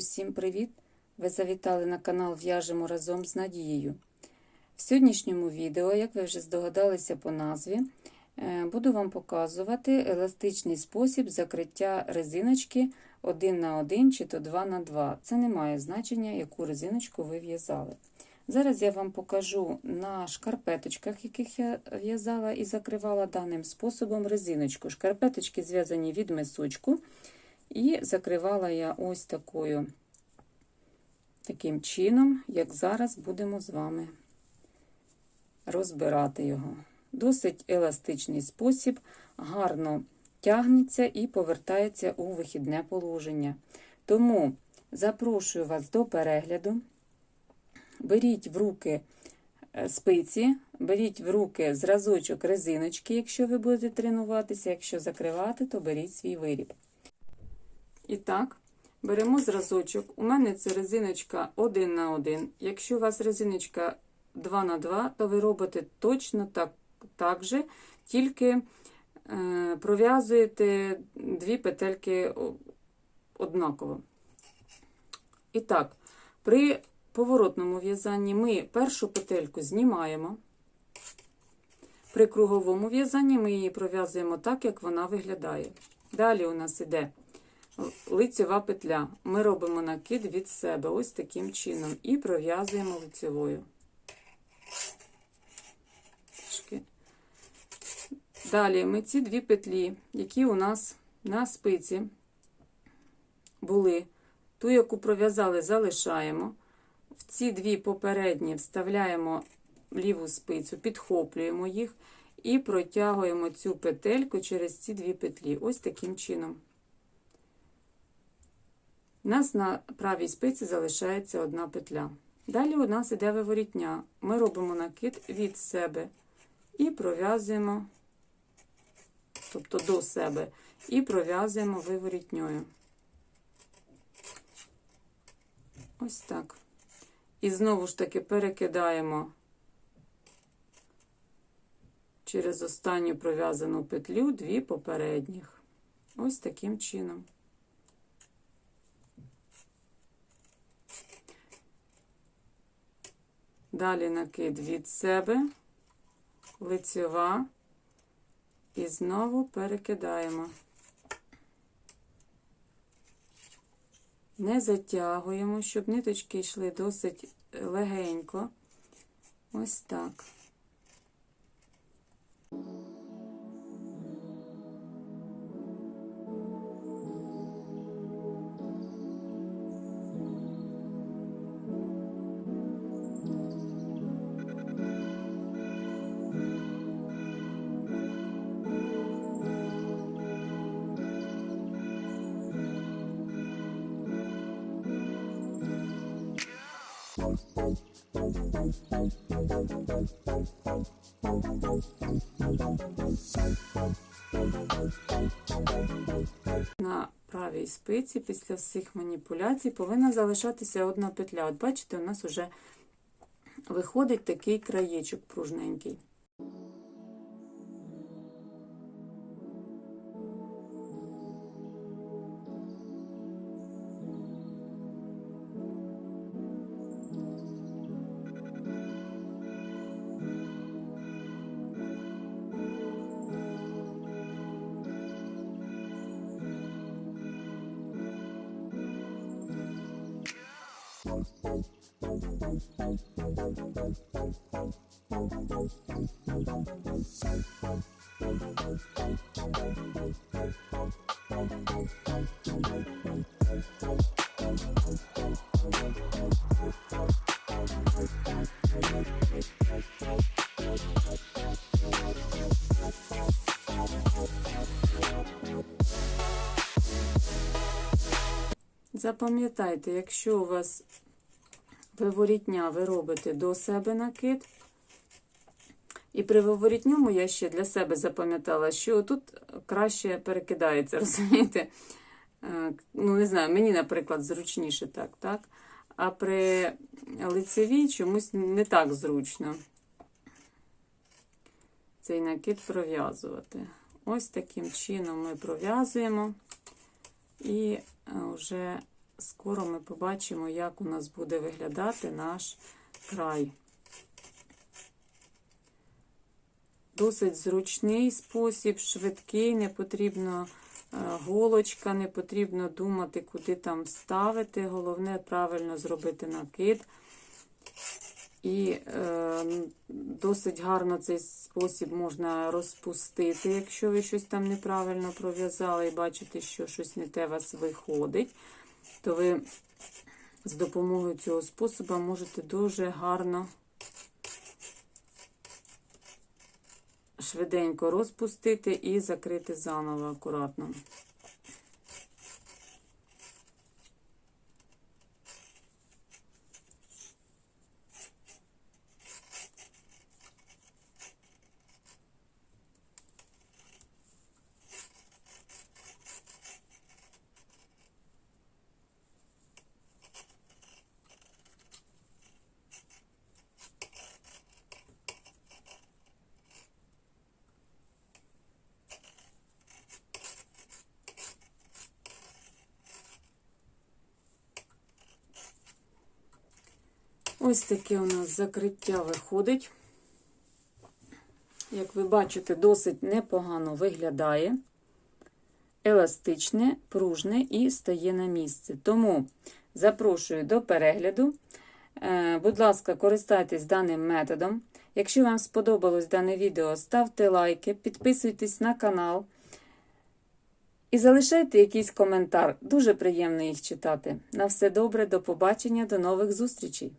Усім привіт! Ви завітали на канал В'яжемо разом з Надією. В сьогоднішньому відео, як ви вже здогадалися по назві, е, буду вам показувати еластичний спосіб закриття резиночки 1 на 1 чи то 2 на 2. Це не має значення, яку резиночку ви в'язали. Зараз я вам покажу на шкарпеточках, яких я в'язала і закривала даним способом резиночку. Шкарпеточки зв'язані від мисочку. І закривала я ось такою, таким чином, як зараз будемо з вами розбирати його. Досить еластичний спосіб, гарно тягнеться і повертається у вихідне положення. Тому запрошую вас до перегляду. Беріть в руки спиці, беріть в руки зразочок резиночки, якщо ви будете тренуватися, якщо закривати, то беріть свій виріб. І так, беремо зразочок. У мене це резиночка 1 на 1. Якщо у вас резиночка 2 на 2, то ви робите точно так, так же, тільки е, пров'язуєте дві петельки однаково. І так, при поворотному в'язанні ми першу петельку знімаємо. При круговому в'язанні ми її пров'язуємо так, як вона виглядає. Далі у нас іде лицьова петля. Ми робимо накид від себе ось таким чином і пров'язуємо лицьовою. Далі ми ці дві петлі, які у нас на спиці були, ту, яку пров'язали, залишаємо. В ці дві попередні вставляємо ліву спицю, підхоплюємо їх і протягуємо цю петельку через ці дві петлі. Ось таким чином. У нас на правій спиці залишається одна петля. Далі у нас іде виворітня. Ми робимо накид від себе і пров'язуємо, тобто до себе, і пров'язуємо виворітньою. Ось так. І знову ж таки перекидаємо через останню пров'язану петлю дві попередніх. Ось таким чином. Далі накид від себе, лицьова, і знову перекидаємо. Не затягуємо, щоб ниточки йшли досить легенько. Ось так. На правій спиці після всіх маніпуляцій повинна залишатися одна петля. От бачите, у нас вже виходить такий краєчок пружненький. Запам'ятайте, якщо у вас виворітня ви робите до себе накид, і при виворітньому я ще для себе запам'ятала, що тут краще перекидається, розумієте? Е, ну, не знаю, мені, наприклад, зручніше так, так? А при лицевій чомусь не так зручно цей накид пров'язувати. Ось таким чином ми пров'язуємо і вже скоро ми побачимо, як у нас буде виглядати наш край. Досить зручний спосіб, швидкий, не потрібно е, голочка, не потрібно думати, куди там ставити. Головне правильно зробити накид. І е, досить гарно цей спосіб можна розпустити, якщо ви щось там неправильно пров'язали і бачите, що щось не те вас виходить, то ви з допомогою цього способу можете дуже гарно швиденько розпустити і закрити заново акуратно. Ось таке у нас закриття виходить. Як ви бачите, досить непогано виглядає, еластичне, пружне і стає на місце. Тому запрошую до перегляду. Е, Будь ласка, користайтесь даним методом. Якщо вам сподобалось дане відео, ставте лайки, підписуйтесь на канал і залишайте якийсь коментар. Дуже приємно їх читати. На все добре, до побачення, до нових зустрічей!